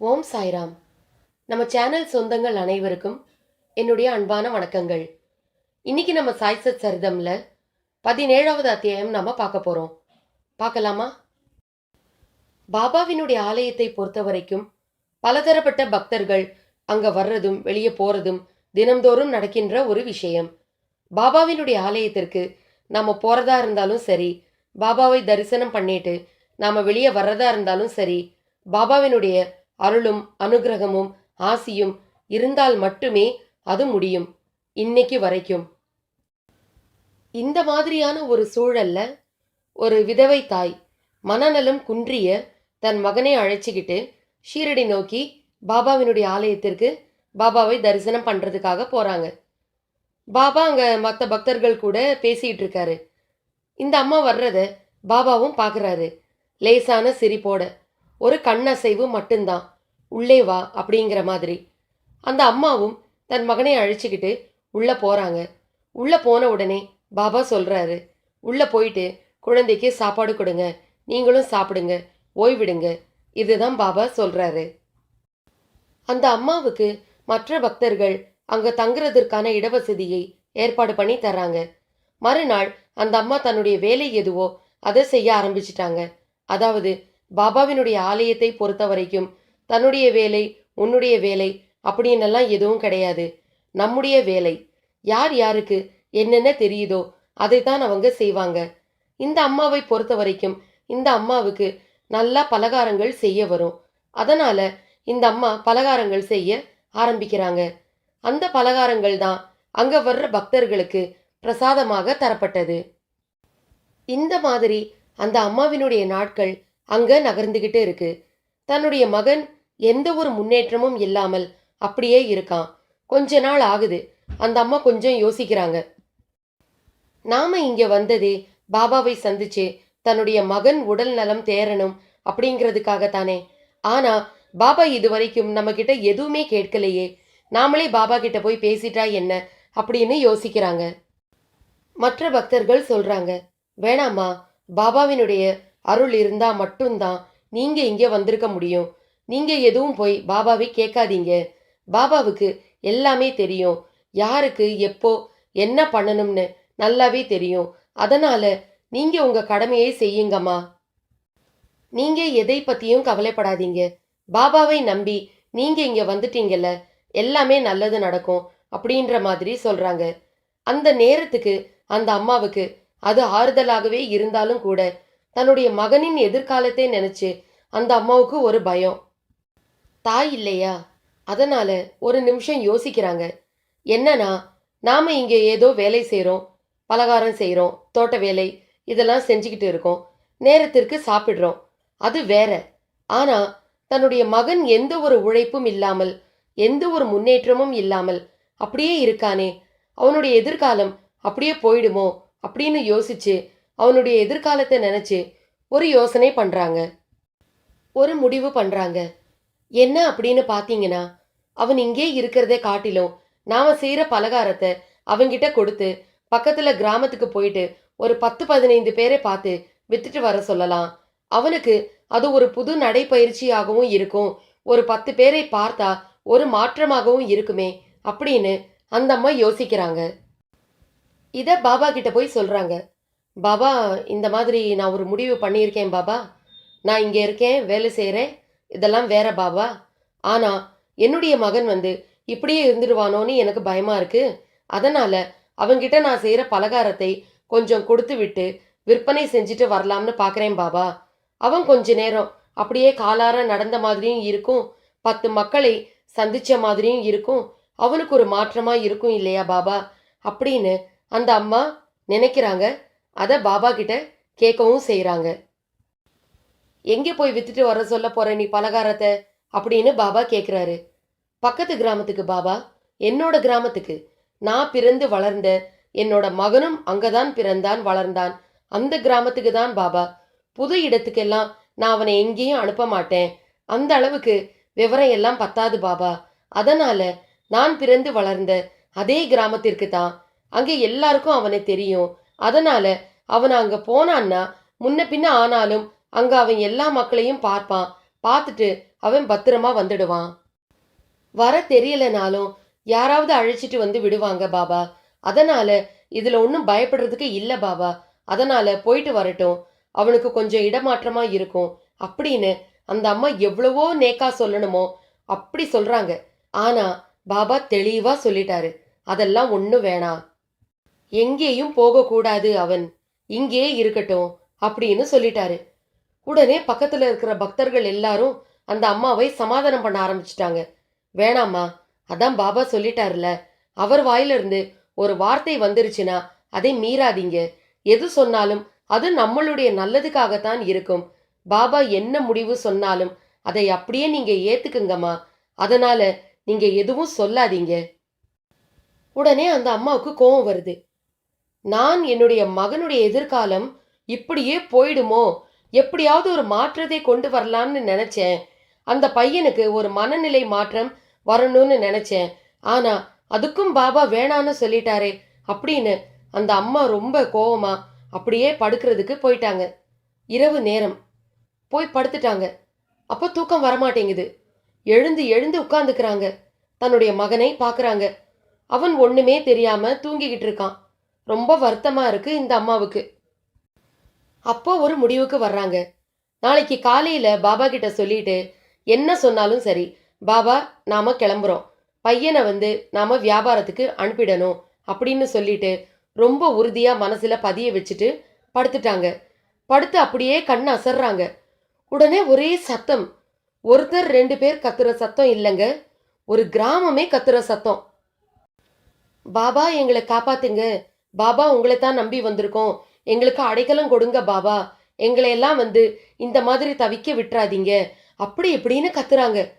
ஓம் சாய்ராம். நம்ம சேனல் சொந்தங்கள் அனைவருக்கும் என்னுடைய அன்பான வணக்கங்கள். இன்னைக்கு நம்ம சாய்சத் சரிதம்ல பதினேழாவது அத்தியாயம் நம்ம பார்க்க போறோம். பார்க்கலாமா? பாபாவினுடைய ஆலயத்தை பொறுத்த வரைக்கும் பலதரப்பட்ட பக்தர்கள் அங்க வர்றதும் வெளியே போறதும் தினம்தோறும் நடக்கின்ற ஒரு விஷயம். பாபாவினுடைய ஆலயத்திற்கு நாம போறதா இருந்தாலும் சரி பாபாவை தரிசனம் பண்ணிட்டு நாம வெளியே வர்றதா இருந்தாலும் சரி பாபாவினுடைய அருளும் அனுகிரகமும் ஆசியும் இருந்தால் மட்டுமே அது முடியும். இன்னைக்கு வரைக்கும். இந்த மாதிரியான ஒரு சூழல்ல ஒரு விதவை தாய் மனநலம் குன்றிய தன் மகனை அழைச்சிக்கிட்டு ஷீரடி நோக்கி பாபாவினுடைய ஆலயத்திற்கு பாபாவை தரிசனம் பண்ணுறதுக்காக போகிறாங்க பாபா அங்கே மற்ற பக்தர்கள் கூட பேசிகிட்டு இருக்காரு. இந்த அம்மா வர்றத பாபாவும் பார்க்குறாரு லேசான சிரிப்போட. ஒரு கண்ணசைவு மட்டும்தான். உள்ளே வா அப்படிங்கிற மாதிரி. அந்த அம்மாவும் தன் மகனை அழைச்சிக்கிட்டு உள்ளே போகிறாங்க உள்ளே போன உடனே பாபா சொல்கிறாரு உள்ளே போயிட்டு குழந்தைக்கு சாப்பாடு கொடுங்க. நீங்களும் சாப்பிடுங்க. ஓய்விடுங்க. இதுதான் பாபா சொல்கிறாரு அந்த அம்மாவுக்கு மற்ற பக்தர்கள் அங்கே தங்குறதற்கான இடவசதியை ஏற்பாடு பண்ணி தர்றாங்க. மறுநாள் அந்த அம்மா தன்னுடைய வேலை எதுவோ அதை செய்ய ஆரம்பிச்சிட்டாங்க. அதாவது பாபாவினுடைய ஆலயத்தை பொறுத்த வரைக்கும் தன்னுடைய வேலை உன்னுடைய வேலை அப்படின்னெல்லாம் எதுவும் கிடையாது. நம்முடைய வேலை. யார் யாருக்கு என்னென்ன தெரியுதோ அதைத்தான் அவங்க செய்வாங்க. இந்த அம்மாவை பொறுத்த வரைக்கும் இந்த அம்மாவுக்கு நல்லா பலகாரங்கள் செய்ய வரும். அதனால இந்த அம்மா பலகாரங்கள் செய்ய ஆரம்பிக்கிறாங்க. அந்த பலகாரங்கள் தான் அங்க வர்ற பக்தர்களுக்கு பிரசாதமாக தரப்பட்டது. இந்த மாதிரி அந்த அம்மாவினுடைய நாட்கள் அங்கே நகர்ந்துகிட்டு இருக்கு. தன்னுடைய மகன் எந்த ஒரு முன்னேற்றமும் இல்லாமல் அப்படியே இருக்கான். கொஞ்ச நாள் ஆகுது. அந்த அம்மா கொஞ்சம் யோசிக்கிறாங்க. நாம இங்க வந்ததே பாபாவை சந்திச்சு தன்னுடைய மகன் உடல் நலம் தேரணும் அப்படிங்கிறதுக்காக தானே. ஆனா பாபா இதுவரைக்கும் நம்ம கிட்ட எதுவுமே கேட்கலையே. நாமளே பாபா கிட்ட போய் பேசிட்டா என்ன அப்படின்னு யோசிக்கிறாங்க. மற்ற பக்தர்கள் சொல்றாங்க வேணாமா பாபாவினுடைய அருள் இருந்தா மட்டும்தான் நீங்க இங்கே வந்திருக்க முடியும். நீங்க எதுவும் போய் பாபாவை கேட்காதீங்க. பாபாவுக்கு எல்லாமே தெரியும். யாருக்கு எப்போ என்ன பண்ணணும்னு நல்லாவே தெரியும். அதனால நீங்க உங்க கடமையை செய்யுங்கம்மா. நீங்க எதை பத்தியும் கவலைப்படாதீங்க. பாபாவை நம்பி நீங்க இங்க வந்துட்டீங்கல்ல எல்லாமே நல்லது நடக்கும் அப்படின்ற மாதிரி சொல்றாங்க. அந்த நேரத்துக்கு அந்த அம்மாவுக்கு அது ஆறுதலாகவே இருந்தாலும் கூட தன்னுடைய மகனின் எதிர்காலத்தை நினைச்சு அந்த அம்மாவுக்கு ஒரு பயம். தாய் இல்லையா? அதனால ஒரு நிமிஷம் யோசிக்கிறாங்க. என்னன்னா நாம இங்க ஏதோ வேலை செய்கிறோம் பலகாரம் செய்கிறோம் தோட்ட வேலை இதெல்லாம் செஞ்சுக்கிட்டு இருக்கோம் நேரத்திற்கு சாப்பிடுறோம். அது வேற. ஆனா தன்னுடைய மகன் எந்த ஒரு உழைப்பும் இல்லாமல் எந்த ஒரு முன்னேற்றமும் இல்லாமல் அப்படியே இருக்கானே. அவனுடைய எதிர்காலம் அப்படியே போயிடுமோ? அப்படின்னு யோசிச்சு அவனுடைய எதிர்காலத்தை நினைச்சு ஒரு யோசனை பண்றாங்க. ஒரு முடிவு பண்றாங்க. என்ன அப்படின்னு பாத்தீங்கன்னா அவன் இங்கே இருக்கிறதை காட்டிலும் நாம செய்யற பலகாரத்தை அவங்கிட்ட கொடுத்து பக்கத்துல கிராமத்துக்கு போயிட்டு ஒரு பத்து பதினைந்து பேரை பார்த்து வித்துட்டு வர சொல்லலாம். அவனுக்கு அது ஒரு புது நடைப்பயிற்சியாகவும் இருக்கும். ஒரு பத்து பேரை பார்த்தா ஒரு மாற்றமாகவும் இருக்குமே அப்படின்னு அந்த அம்மா யோசிக்கிறாங்க. இத பாபா கிட்ட போய் சொல்றாங்க. பாபா இந்த மாதிரி நான் ஒரு முடிவு பண்ணியிருக்கேன் பாபா. நான் இங்கே இருக்கேன் வேலை செய்கிறேன். இதெல்லாம் வேற பாபா. ஆனால் என்னுடைய மகன் வந்து இப்படியே இருந்துடுவானோன்னு எனக்கு பயமாக இருக்குது அதனால் அவங்கிட்ட நான் செய்கிற பலகாரத்தை கொஞ்சம் கொடுத்து விட்டு விற்பனை செஞ்சுட்டு வரலாம்னு பார்க்குறேன் பாபா. அவன் கொஞ்ச நேரம் அப்படியே காலார நடந்த மாதிரியும் இருக்கும். பத்து மக்களை சந்திச்ச மாதிரியும் இருக்கும். அவனுக்கு ஒரு மாற்றமாக இருக்கும் இல்லையா பாபா? அப்படின்னு அந்த அம்மா நினைக்கிறாங்க. அதை பாபா கிட்ட கேட்கவும் செய்கிறாங்க எங்கே போய் வித்துட்டு வர சொல்ல போகிற நீ பலகாரத்தை? அப்படின்னு பாபா கேட்குறாரு பக்கத்து கிராமத்துக்கு பாபா என்னோட கிராமத்துக்கு. நான் பிறந்து வளர்ந்த என்னோட மகனும் அங்கதான் பிறந்தான் வளர்ந்தான். அந்த கிராமத்துக்கு தான் பாபா. புது இடத்துக்கெல்லாம் நான் அவனை எங்கேயும் அனுப்ப மாட்டேன். அந்த அளவுக்கு விவரம் எல்லாம் பத்தாது பாபா. அதனால நான் பிறந்து வளர்ந்த அதே கிராமத்திற்கு தான். அங்கே எல்லாருக்கும் அவனை தெரியும். அதனால அவன் அங்க போனான்னா முன்ன பின்ன ஆனாலும் அங்க அவன் எல்லா மக்களையும் பார்ப்பான். பார்த்துட்டு அவன் பத்திரமா வந்துடுவான். வர தெரியலனாலும் யாராவது அழைச்சிட்டு வந்து விடுவாங்க பாபா. அதனால இதுல ஒன்றும் பயப்படுறதுக்கு இல்லை பாபா. அதனால போயிட்டு வரட்டும். அவனுக்கு கொஞ்சம் இடமாற்றமா இருக்கும். அப்படின்னு அந்த அம்மா எவ்வளவோ நேக்கா சொல்லணுமோ அப்படி சொல்றாங்க. ஆனா பாபா தெளிவா சொல்லிட்டாரு. அதெல்லாம் ஒன்றும் வேணாம். எங்கேயும் போகக்கூடாது அவன். இங்கே இருக்கட்டும் அப்படின்னு சொல்லிட்டாரு. உடனே பக்கத்துல இருக்கிற பக்தர்கள் எல்லாரும் அந்த அம்மாவை சமாதானம் பண்ண ஆரம்பிச்சிட்டாங்க. வேணாம்மா அதான் பாபா சொல்லிட்டாருல அவர் வாயிலிருந்து ஒரு வார்த்தை வந்துருச்சுன்னா அதை மீறாதீங்க. எது சொன்னாலும் அது நம்மளுடைய நல்லதுக்காகத்தான் இருக்கும். பாபா என்ன முடிவு சொன்னாலும் அதை அப்படியே நீங்க ஏத்துக்குங்கம்மா. அதனால நீங்க எதுவும் சொல்லாதீங்க. உடனே அந்த அம்மாவுக்கு கோபம் வருது. நான் என்னுடைய மகனுடைய எதிர்காலம் இப்படியே போயிடுமோ? எப்படியாவது ஒரு மாற்றத்தை கொண்டு வரலாம்னு நினைச்சேன். அந்த பையனுக்கு ஒரு மனநிலை மாற்றம் வரணும்னு நினைச்சேன். ஆனா அதுக்கும் பாபா வேணான்னு சொல்லிட்டாரே அப்படின்னு அந்த அம்மா ரொம்ப கோவமா அப்படியே படுக்கிறதுக்கு போயிட்டாங்க. இரவு நேரம். போய் படுத்துட்டாங்க. அப்போ தூக்கம் வரமாட்டேங்குது. எழுந்து எழுந்து உட்காந்துக்கிறாங்க தன்னுடைய மகனை பார்க்குறாங்க அவன் ஒன்றுமே தெரியாம தூங்கிக்கிட்டு இருக்கான். ரொம்ப வருத்தமாக இருக்கு இந்த அம்மாவுக்கு. அப்போ ஒரு முடிவுக்கு வர்றாங்க. நாளைக்கு காலையில் பாபா கிட்ட சொல்லிட்டு என்ன சொன்னாலும் சரி பாபா நாம் கிளம்புறோம். பையனை வந்து நாம் வியாபாரத்துக்கு அனுப்பிடணும் அப்படின்னு சொல்லிட்டு ரொம்ப உறுதியாக மனசில் பதிய வச்சுட்டு படுத்துட்டாங்க. படுத்து அப்படியே கண் அசர்றாங்க. உடனே ஒரே சத்தம். ஒருத்தர் ரெண்டு பேர் கத்துற சத்தம் இல்லைங்க. ஒரு கிராமமே கத்துற சத்தம். பாபா எங்களை காப்பாத்துங்க. பாபா உங்களை தான் நம்பி வந்திருக்கோம். எங்களுக்கு அடைக்கலம் கொடுங்க பாபா. எங்களை எல்லாம் வந்து இந்த மாதிரி தவிக்க விட்டுறாதீங்க. அப்படி இப்படின்னு கத்துறாங்க.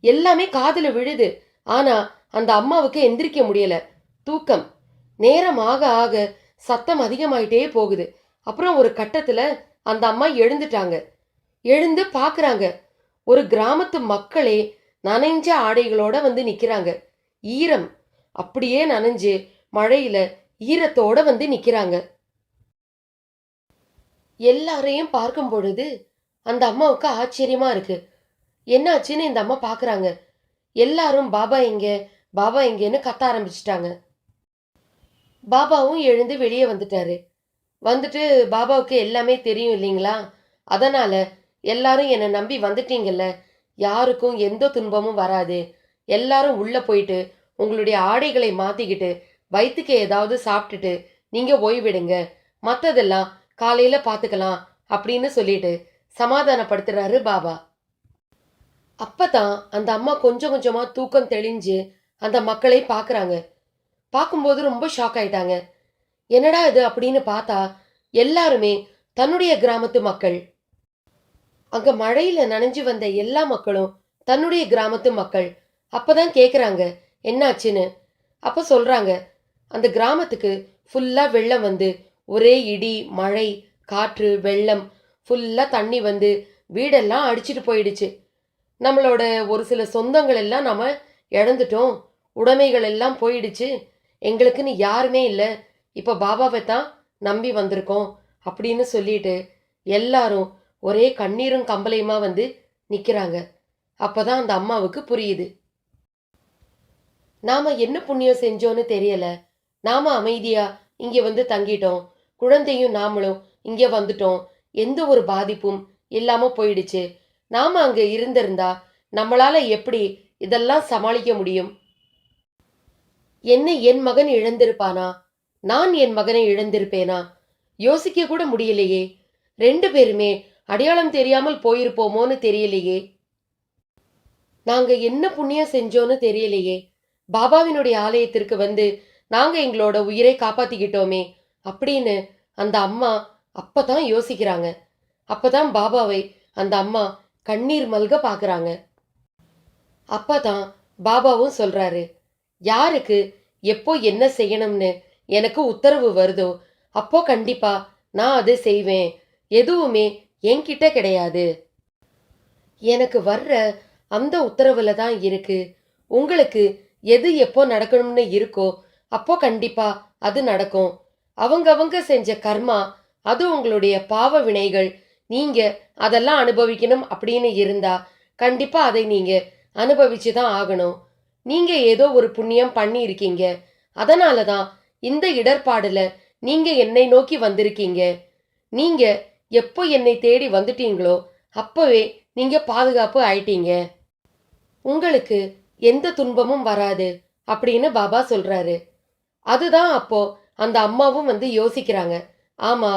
எல்லாமே காதில் விழுது. ஆனா அந்த அம்மாவுக்கு எந்திரிக்க முடியல. தூக்கம். நேரம் ஆக ஆக சத்தம் அதிகமாயிட்டே போகுது. அப்புறம் ஒரு கட்டத்துல அந்த அம்மா எழுந்துட்டாங்க. எழுந்து பாக்குறாங்க. ஒரு கிராமத்து மக்களே நனைஞ்ச ஆடைகளோட வந்து நிக்கிறாங்க. ஈரம். அப்படியே நனைஞ்சு மழையில ஈரத்தோட வந்து நிக்கிறாங்க. எல்லாரையும் பார்க்கும் பொழுது அந்த அம்மாவுக்கு ஆச்சரியமா இருக்கு. என்னாச்சுன்னு இந்த அம்மா பாக்குறாங்க. எல்லாரும் பாபா எங்க பாபா எங்கன்னு கத்த ஆரம்பிச்சிட்டாங்க. பாபாவும் எழுந்து வெளியே வந்துட்டாரு. வந்துட்டு பாபாவுக்கு எல்லாமே தெரியும் இல்லைங்களா? அதனால எல்லாரும் என்னை நம்பி வந்துட்டீங்கல்ல? யாருக்கும் எந்த துன்பமும் வராது. எல்லாரும் உள்ள போயிட்டு உங்களுடைய ஆடைகளை மாத்திக்கிட்டு வயிற்றுக்கு ஏதாவது சாப்பிட்டுட்டு நீங்கள் ஓய்விடுங்க. மற்றதெல்லாம் காலையில் பார்த்துக்கலாம் அப்படின்னு சொல்லிட்டு சமாதானப்படுத்துறாரு பாபா. அப்பதான் அந்த அம்மா கொஞ்சம் கொஞ்சமாக தூக்கம் தெளிஞ்சு அந்த மக்களை பார்க்குறாங்க பார்க்கும்போது ரொம்ப ஷாக் ஆயிட்டாங்க. என்னடா இது அப்படின்னு பார்த்தா எல்லாருமே தன்னுடைய கிராமத்து மக்கள். அங்க மழையில நனைஞ்சு வந்த எல்லா மக்களும் தன்னுடைய கிராமத்து மக்கள். அப்பதான் கேக்குறாங்க என்னாச்சுன்னு? அப்ப சொல்றாங்க அந்த கிராமத்துக்கு ஃபுல்லாக வெள்ளம் வந்து ஒரே இடி மழை காற்று வெள்ளம் ஃபுல்லாக தண்ணி வந்து வீடெல்லாம் அடிச்சிட்டு போயிடுச்சு. நம்மளோட ஒரு சில சொந்தங்கள் எல்லாம் நம்ம இழந்துட்டோம். உடைமைகள் எல்லாம் போயிடுச்சு. எங்களுக்குன்னு யாருமே இல்லை. இப்போ பாபாவை தான் நம்பி வந்திருக்கோம் அப்படின்னு சொல்லிட்டு எல்லாரும் ஒரே கண்ணீரும் கம்பளையுமா வந்து நிற்கிறாங்க அப்போ தான் அந்த அம்மாவுக்கு புரியுது. நாம் என்ன புண்ணியம் செஞ்சோன்னு தெரியலை. நாம அமைதியா இங்க வந்து தங்கிட்டோம். குழந்தையும் நாமளும் இங்க வந்துட்டோம். எந்த ஒரு பாதிப்பும் இல்லாம போயிடுச்சு. நாம அங்க இருந்திருந்தா நம்மளால எப்படி இதெல்லாம் சமாளிக்க முடியும்? என்ன என் மகன் இழந்திருப்பானா? நான் என் மகனை இழந்திருப்பேனா? யோசிக்க கூட முடியலையே. ரெண்டு பேருமே அடையாளம் தெரியாமல் போயிருப்போமோன்னு தெரியலையே. நாங்க என்ன புண்ணியம் செஞ்சோன்னு தெரியலையே. பாபாவினுடைய ஆலயத்திற்கு வந்து நாங்க எங்களோட உயிரை காப்பாத்திக்கிட்டோமே அப்படின்னு அந்த அம்மா அப்பதான் யோசிக்கிறாங்க. அப்பதான் பாபாவை அந்த அம்மா கண்ணீர் மல்க பாக்குறாங்க. அப்பதான் பாபாவும் சொல்றாரு யாருக்கு எப்போ என்ன செய்யணும்னு எனக்கு உத்தரவு வருதோ அப்போ கண்டிப்பா நான் அதை செய்வேன். எதுவுமே என்கிட்ட கிடையாது. எனக்கு வர்ற அந்த உத்தரவுல தான் இருக்கு. உங்களுக்கு எது எப்போ நடக்கணும்னு இருக்கோ அப்போ கண்டிப்பா அது நடக்கும். அவங்கவங்க செஞ்ச கர்மா அது உங்களுடைய பாவ வினைகள். நீங்க அதெல்லாம் அனுபவிக்கணும் அப்படின்னு இருந்தா கண்டிப்பா அதை நீங்க அனுபவிச்சு தான் ஆகணும். நீங்க ஏதோ ஒரு புண்ணியம் பண்ணி இருக்கீங்க அதனால தான் இந்த இடர்பாடுல நீங்க என்னை நோக்கி வந்திருக்கீங்க. நீங்க எப்போ என்னை தேடி வந்துட்டீங்களோ அப்பவே நீங்க பாதுகாப்பு ஆயிட்டீங்க. உங்களுக்கு எந்த துன்பமும் வராது அப்படின்னு பாபா சொல்றாரு. அதுதான் அப்போ அந்த அம்மாவும் வந்து யோசிக்கிறாங்க. ஆமா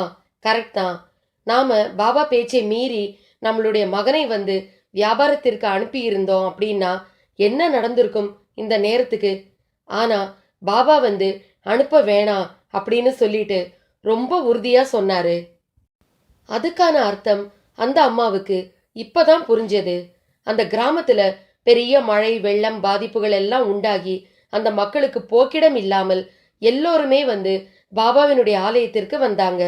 கரெக்ட் தான். நாம பாபா பேச்சை மீறி நம்மளுடைய மகனை வந்து வியாபாரத்திற்கு அனுப்பி இருந்தோம் அப்படின்னா என்ன நடந்திருக்கும் இந்த நேரத்துக்கு? ஆனா பாபா வந்து அனுப்ப வேணாம் அப்படின்னு சொல்லிட்டு ரொம்ப உறுதியா சொன்னாரு. அதுக்கான அர்த்தம் அந்த அம்மாவுக்கு இப்பதான் புரிஞ்சது. அந்த கிராமத்துல பெரிய மழை வெள்ளம் பாதிப்புகள் எல்லாம் உண்டாகி அந்த மக்களுக்கு போக்கிடம் இல்லாமல் எல்லோருமே வந்து பாபாவினுடைய ஆலயத்திற்கு வந்தாங்க.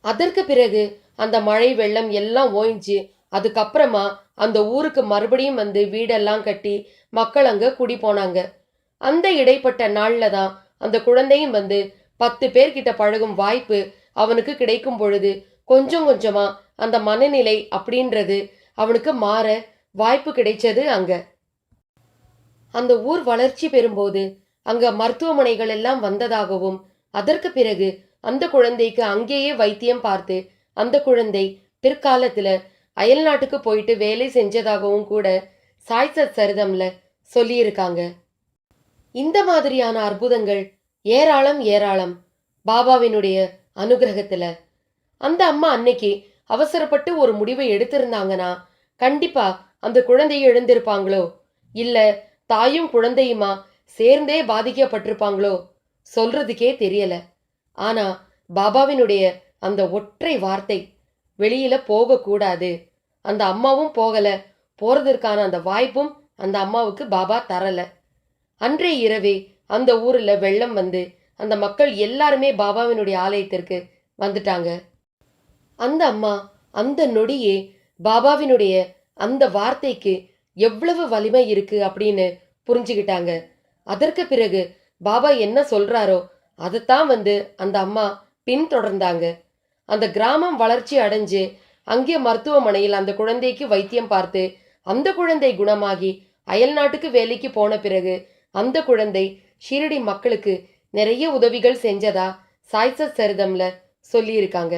அதற்கு பிறகு அந்த மழை வெள்ளம் எல்லாம் ஓய்ஞ்சு அதுக்கப்புறமா அந்த ஊருக்கு மறுபடியும் வந்து வீடெல்லாம் கட்டி மக்கள் அங்க குடி போனாங்க. அந்த இடைப்பட்ட நாள்ல தான் அந்த குழந்தையும் வந்து பத்து பேர்கிட்ட பழகும் வாய்ப்பு அவனுக்கு கிடைக்கும் பொழுது கொஞ்சம் கொஞ்சமா அந்த மனநிலை அப்படின்றது அவனுக்கு மாற வாய்ப்பு கிடைச்சது அங்க. அந்த ஊர் வளர்ச்சி பெறும்போது அங்கு மருத்துவமனைகள் எல்லாம் வந்ததாகவும் அதற்கு பிறகு அந்த குழந்தைக்கு அங்கேயே வைத்தியம் பார்த்து அந்த குழந்தை பிற்காலத்துல அயல் நாட்டுக்கு போயிட்டு வேலை செஞ்சதாகவும் கூட சாய்சத் சரிதம்ல சொல்லியிருக்காங்க. இந்த மாதிரியான அற்புதங்கள் ஏராளம் ஏராளம் பாபாவினுடைய அனுகிரகத்துல. அந்த அம்மா அன்னைக்கு அவசரப்பட்டு ஒரு முடிவை எடுத்திருந்தாங்கன்னா கண்டிப்பா அந்த குழந்தையை எழுந்திருப்பாங்களோ? இல்ல தாயும் குழந்தையுமா சேர்ந்தே பாதிக்கப்பட்டிருப்பாங்களோ? சொல்றதுக்கே தெரியல. ஆனா பாபாவினுடைய அந்த ஒற்றை வார்த்தை வெளியில போகக்கூடாது அந்த அம்மாவும் போகல. போறதற்கான அந்த வாய்ப்பும் அந்த அம்மாவுக்கு பாபா தரல. அன்றே இரவே அந்த ஊர்ல வெள்ளம் வந்து அந்த மக்கள் எல்லாருமே பாபாவினுடைய ஆலயத்திற்கு வந்துட்டாங்க. அந்த அம்மா அந்த நொடியே பாபாவினுடைய அந்த வார்த்தைக்கு எவ்வளவு வலிமை இருக்கு அப்படின்னு புரிஞ்சுக்கிட்டாங்க அதற்கு பிறகு பாபா என்ன சொல்றாரோ அதைத்தான் வந்து அந்த அம்மா பின்தொடர்ந்தாங்க. அந்த கிராமம் வளர்ச்சி அடைஞ்சு அங்கே மருத்துவமனையில் அந்த குழந்தைக்கு வைத்தியம் பார்த்து அந்த குழந்தை குணமாகி அயல் நாட்டுக்கு வேலைக்கு போன பிறகு அந்த குழந்தை ஷீரடி மக்களுக்கு நிறைய உதவிகள் செஞ்சதா சாய்சத் சரிதம்ல சொல்லியிருக்காங்க.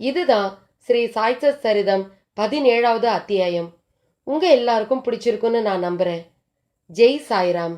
இதுதான் ஸ்ரீ சாய்சத் சரிதம் பதினேழாவது அத்தியாயம். உங்க எல்லாருக்கும் பிடிச்சிருக்குன்னு நான் நம்புறேன். ஜெய் சாய்ராம்.